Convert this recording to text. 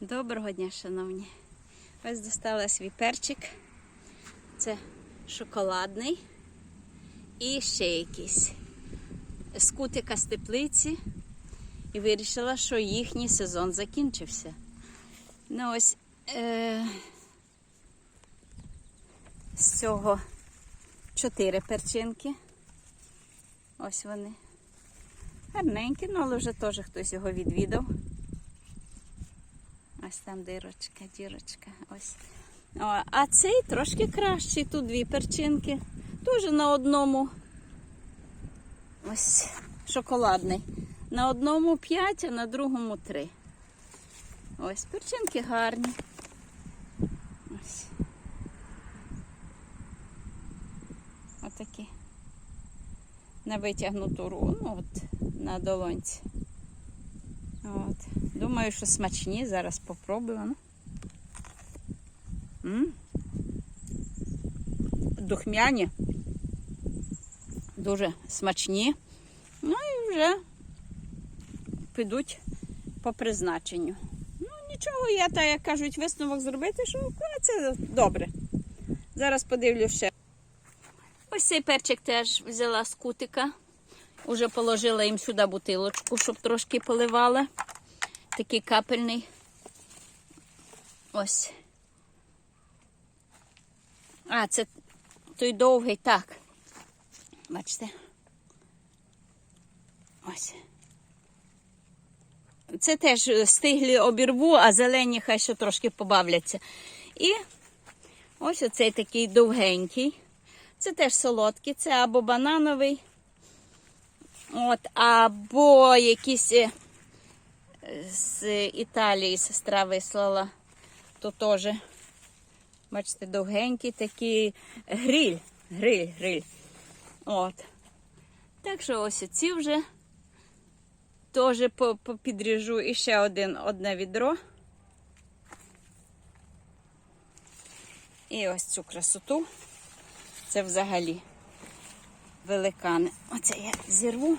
Доброго дня, шановні. Ось достала свій перчик. Це шоколадний. І ще якийсь з кутика з теплиці. І вирішила, що їхній сезон закінчився. Ну ось е- з цього чотири перчинки. Ось вони. Гарненькі, ну але вже теж хтось його відвідав. Ось там дирочка, дірочка. Ось. О, а цей трошки кращий. Тут дві перчинки. Теж на одному. Ось шоколадний. На одному 5, а на другому 3. Ось перчинки гарні. Ось. Отакі. На витягнуту руку, ну от на долонці. От. Думаю, що смачні. Зараз попробую. Ну. Духмяні. Дуже смачні. Ну і вже підуть по призначенню. Ну, нічого, я так, як кажуть, висновок зробити, що це добре. Зараз подивлюсь ще. Ось цей перчик теж взяла з кутика. Уже положила їм сюди бутилочку, щоб трошки поливала. Такий капельний. Ось. А, це той довгий, так. Бачите? Ось. Це теж стиглі обірву, а зелені хай ще трошки побавляться. І ось оцей такий довгенький. Це теж солодкий, це або банановий, от, або якийсь е, з Італії сестра вислала. То теж, бачите, довгенький такий гриль. Гриль, гриль. От. Так що ось ці вже теж попідріжу і ще один, одне відро. І ось цю красоту. Це взагалі великани. Оце я зірву.